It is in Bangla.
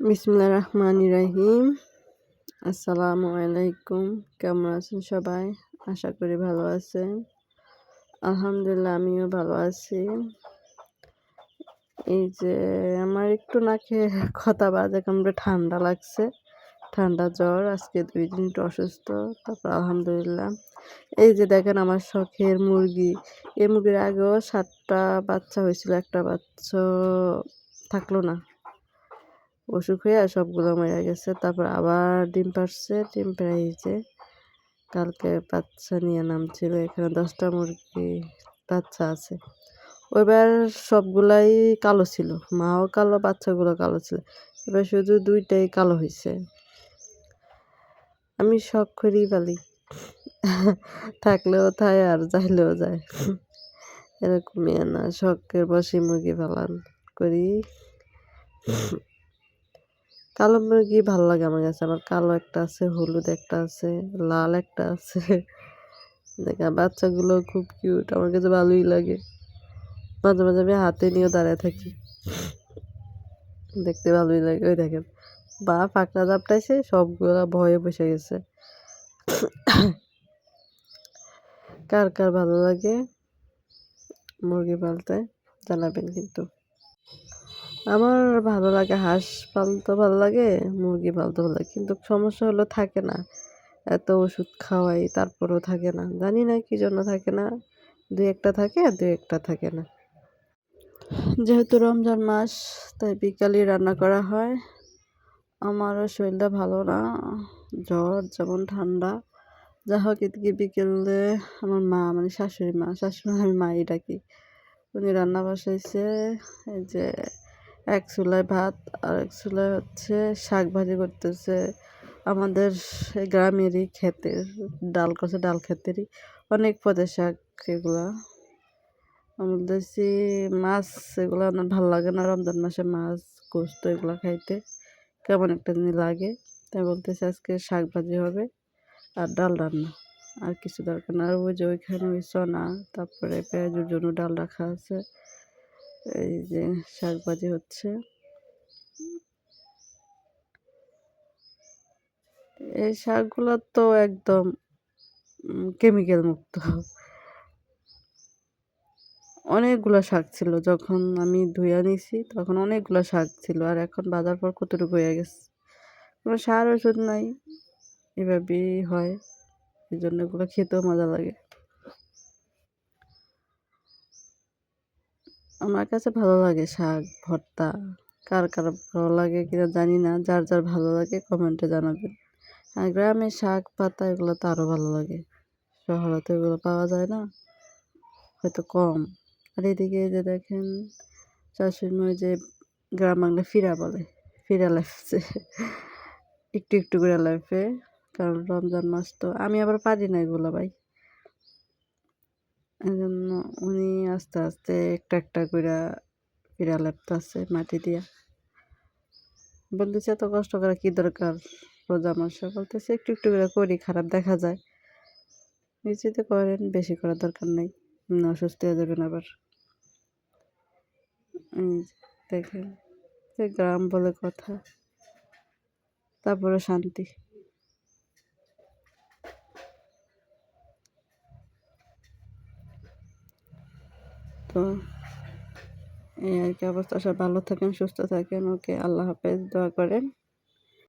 বিসমুল্লাহ রহমান রাহিম আসসালামু আলাইকুম কেমন আছেন সবাই? আশা করি ভালো আছেন। আলহামদুলিল্লাহ, আমিও ভালো আছি। এই যে, আমার একটু নাকে কথা বাজে কেমন ঠান্ডা লাগছে। ঠান্ডা জ্বর, আজকে দুই দিন একটু অসুস্থ, তারপর আলহামদুলিল্লাহ। এই যে দেখেন আমার শখের মুরগি। এই মুরগির আগেও সাতটা বাচ্চা হয়েছিল, একটা বাচ্চা থাকল না। অসুখ হয়ে সবগুলো মরে গেছে। তারপর আবার ডিম পারছে ডিম পেড়াইছে কালকে বাচ্চা নিয়ে নামছিল। এখানে দশটা মুরগি বাচ্চা আছে। ওইবার সবগুলাই কালো ছিল। মাও কালো, বাচ্চাগুলো কালো ছিল। এবার শুধু দুইটাই কালো হয়েছে আমি শখ করেই পালি। থাকলেও থায় আর যাইলেও যায়। এরকমই না, শখের বসে মুরগি পালন করি। কালো মুরগি ভালো লাগে আমার কাছে। আমার কালো একটা আছে, হলুদ একটা আছে, লাল একটা আছে। দেখা বাচ্চাগুলো খুব কিউট আমার কাছে ভালোই লাগে। মাঝে মাঝে আমি হাতে নিয়েও দাঁড়ায় থাকি। দেখতে ভালোই লাগে, ওই দেখেন। বা পাকনা দাপটাইছে সবগুলো ভয়ে বসে গেছে। কার কার ভালো লাগে মুরগি পালতে, জানাবেন কিন্তু। আমার ভালো লাগে, হাঁস পালতে ভালো লাগে, মুরগি পালতে ভালো লাগে। কিন্তু সমস্যা হলো থাকে না। এত ওষুধ খাওয়াই, তারপরেও থাকে না। জানি না কী জন্য থাকে না। দু একটা থাকে আর দু একটা থাকে না। যেহেতু রমজান মাস, তাই বিকালে রান্না করা হয়। আমারও শরীরটা ভালো না, জ্বর যেমন ঠান্ডা। যা হোক, এদিকে বিকেলে আমার মা মানে শাশুড়ি মা, শাশুড়ি আমি মাই ডাকি। উনি রান্না বসাইছে, এই যে এক চুলায় ভাত আর এক চুলায় হচ্ছে শাক ভাজি করতেছে। আমাদের গ্রামেরই ক্ষেতের ডাল করছে, ডাল ক্ষেতেরই অনেক পদের শাক এগুলা। বলতেছি মাছ এগুলো আমার ভালো লাগে না, রমজান মাসে মাছ, গোস্ত এগুলো খাইতে কেমন একটা জিনিস লাগে। তাই বলতেছি আজকে শাক ভাজি হবে আর ডাল রান্না, আর কিছু দরকার না। আর ওই যে ওইখানে ওই চনা, তারপরে পেঁয়াজের জন্য ডাল রাখা আছে। এই যে শাক ভাজি হচ্ছে। এই শাকগুলো তো একদম কেমিক্যাল মুক্ত। অনেকগুলো শাক ছিল, যখন আমি ধুয়ে নিছি তখন অনেকগুলো শাক ছিল আর এখন বাজার পর কতটুকু হয়ে গেছে? কোনো সার ওষুধ নাই, এভাবেই হয়। এই জন্য এগুলো খেতেও মজা লাগে। আমার কাছে ভালো লাগে শাক, ভর্তা। কার কার ভালো লাগে কিনা জানি না, যার যার ভালো লাগে কমেন্টে জানাবেন। আর গ্রামের শাক, পাতা এগুলো তো আরও ভালো লাগে। শহরে তো এগুলো পাওয়া যায় না, হয়তো কম। আর এদিকে যে দেখেন শাশুড়ি যে গ্রাম বাংলা ফিরা বলে, ফিরা লাইফছে একটু একটু করে লাইফে কারণ রমজান মাস তো, আমি আবার পারি না এগুলো ভাই। এই জন্য উনি আস্তে আস্তে একটা একটা করে ফিরা লেপতেছে মাটি দিয়া। বলতেছে, এত কষ্ট করা কী দরকার? রোজা মাসে বলতেছে, একটু একটু করে করি, খারাপ দেখা যায়। নিজেতে করেন, বেশি করার দরকার নেই। অসুস্থ হয়ে যাবেন আবার। দেখেন। গ্রাম বলে কথা, তারপরে শান্তি। তো এই আর কি অবস্থা। সব ভালো থাকেন, সুস্থ থাকেন। ওকে, আল্লাহ হাফেজ, দোয়া করেন।